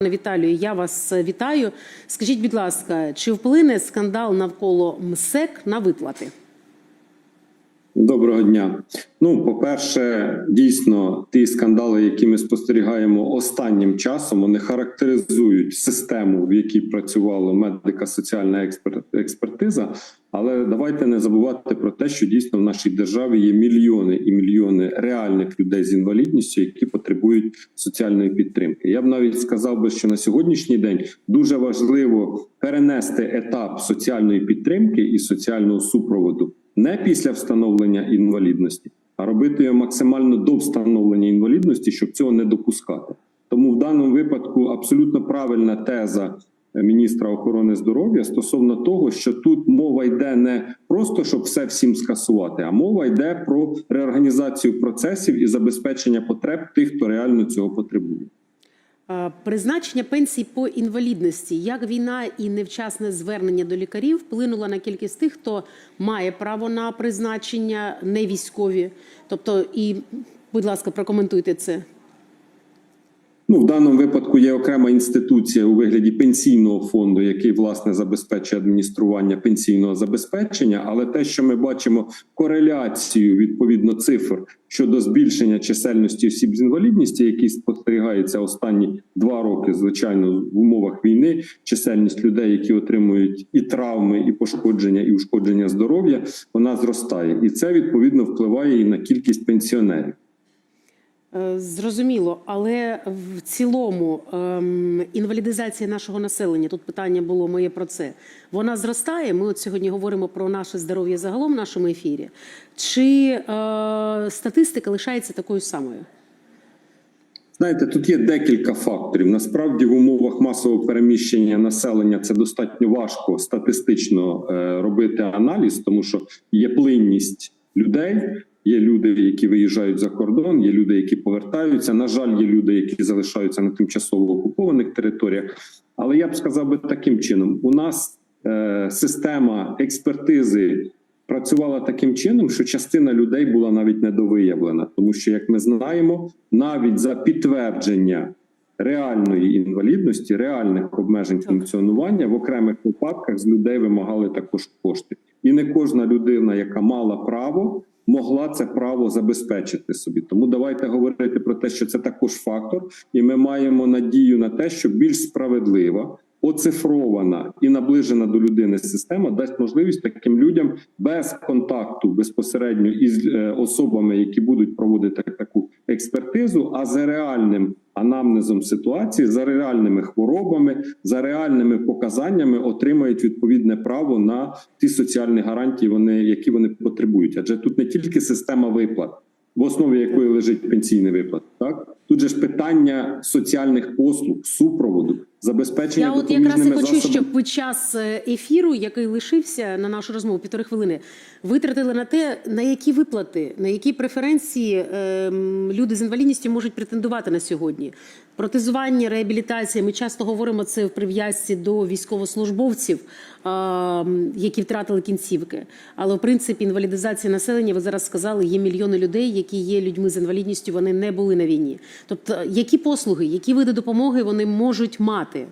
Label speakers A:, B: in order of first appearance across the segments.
A: Пане Віталію, я вас е, вітаю. Скажіть, будь ласка, чи вплине скандал навколо МСЕК на виплати?
B: Доброго дня. Ну, по-перше, дійсно, ті скандали, які ми спостерігаємо останнім часом, вони характеризують систему, в якій працювала медико-соціальна експер- експертиза. Але давайте не забувати про те, що дійсно в нашій державі є мільйони і мільйони реальних людей з інвалідністю, які потребують соціальної підтримки. Я б навіть сказав би, що на сьогоднішній день дуже важливо перенести етап соціальної підтримки і соціального супроводу не після встановлення інвалідності, а робити його максимально до встановлення інвалідності, щоб цього не допускати. Тому в даному випадку абсолютно правильна теза міністра охорони здоров'я стосовно того, що тут мова йде не просто щоб все всім скасувати, а мова йде про реорганізацію процесів і забезпечення потреб тих, хто реально цього потребує.
A: Е, Призначення пенсій по інвалідності, як війна і невчасне звернення до лікарів вплинуло на кількість тих, хто має право на призначення не військові. Тобто, і, будь ласка, прокоментуйте це.
B: Ну, в даному випадку є окрема інституція у вигляді пенсійного фонду, який власне забезпечує адміністрування пенсійного забезпечення. Але те, що ми бачимо кореляцію відповідно цифр щодо збільшення чисельності осіб з інвалідністю, які спостерігаються останні два роки, звичайно, в умовах війни, чисельність людей, які отримують і травми, і пошкодження, і ушкодження здоров'я, вона зростає, і це відповідно впливає і на кількість пенсіонерів.
A: Е, Зрозуміло, але в цілому ем, інвалідизація нашого населення тут питання було моє про це. Вона зростає. Ми от сьогодні говоримо про наше здоров'я загалом в нашому ефірі. Чи е, статистика лишається такою самою?
B: Знаєте, тут є декілька факторів. Насправді, в умовах масового переміщення населення це достатньо важко статистично е, робити аналіз, тому що є плинність людей. Є люди, які виїжджають за кордон, є люди, які повертаються. На жаль, є люди, які залишаються на тимчасово окупованих територіях. Але я б сказав би таким чином: у нас е, система експертизи працювала таким чином, що частина людей була навіть недовиявлена, тому що, як ми знаємо, навіть за підтвердження реальної інвалідності, реальних обмежень функціонування в окремих випадках з людей вимагали також кошти, і не кожна людина, яка мала право. Могла це право забезпечити собі, тому давайте говорити про те, що це також фактор, і ми маємо надію на те, що більш справедлива, оцифрована і наближена до людини система дасть можливість таким людям без контакту безпосередньо із е, особами, які будуть проводити таку експертизу, а за реальним анамнезом ситуації, за реальними хворобами, за реальними показаннями отримають відповідне право на ті соціальні гарантії, вони які вони потребують. Адже тут не тільки система виплат, в основі якої лежить пенсійний виплат, так тут же ж питання соціальних послуг, супроводу, забезпечення
A: Я от якраз і хочу,
B: засобами.
A: щоб під час е, ефіру, який лишився на нашу розмову півтори хвилини, витратили на те, на які виплати, на які преференції е, люди з інвалідністю можуть претендувати на сьогодні. Протезування, реабілітація. Ми часто говоримо це в прив'язці до військовослужбовців, які втратили кінцівки. Але в принципі інвалідизація населення, ви зараз сказали, є мільйони людей, які є людьми з інвалідністю, вони не були на війні. Тобто, які послуги, які види допомоги вони можуть мати?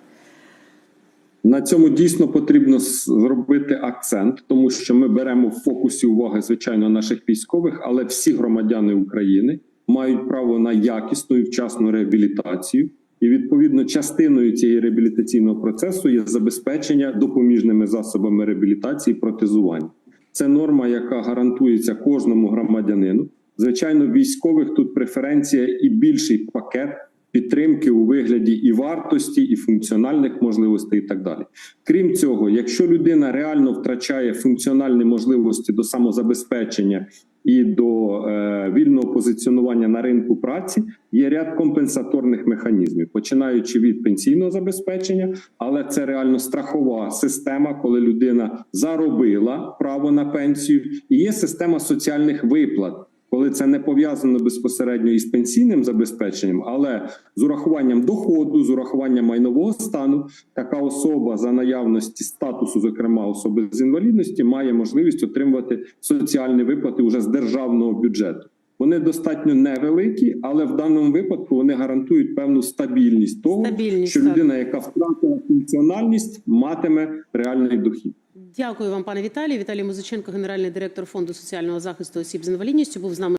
B: На цьому дійсно потрібно зробити акцент, тому що ми беремо в фокусі уваги звичайно наших військових, але всі громадяни України мають право на якісну і вчасну реабілітацію. І відповідно частиною цієї реабілітаційного процесу є забезпечення допоміжними засобами реабілітації і протезування. Це норма, яка гарантується кожному громадянину. Звичайно, військових тут преференція і більший пакет підтримки у вигляді і вартості, і функціональних можливостей, і так далі. Крім цього, якщо людина реально втрачає функціональні можливості до самозабезпечення і до е, вільного позиціонування на ринку праці, є ряд компенсаторних механізмів, починаючи від пенсійного забезпечення, але це реально страхова система, коли людина заробила право на пенсію, і є система соціальних виплат коли це не пов'язано безпосередньо із пенсійним забезпеченням, але з урахуванням доходу, з урахуванням майнового стану, така особа за наявності статусу, зокрема особи з інвалідності, має можливість отримувати соціальні виплати вже з державного бюджету. Вони достатньо невеликі, але в даному випадку вони гарантують певну стабільність того,
A: Стабільність,
B: що людина, яка втратила функціональність, матиме реальний дохід.
A: Дякую вам, пане Віталій. Віталій Музиченко, генеральний директор фонду соціального захисту осіб з інвалідністю, був з нами.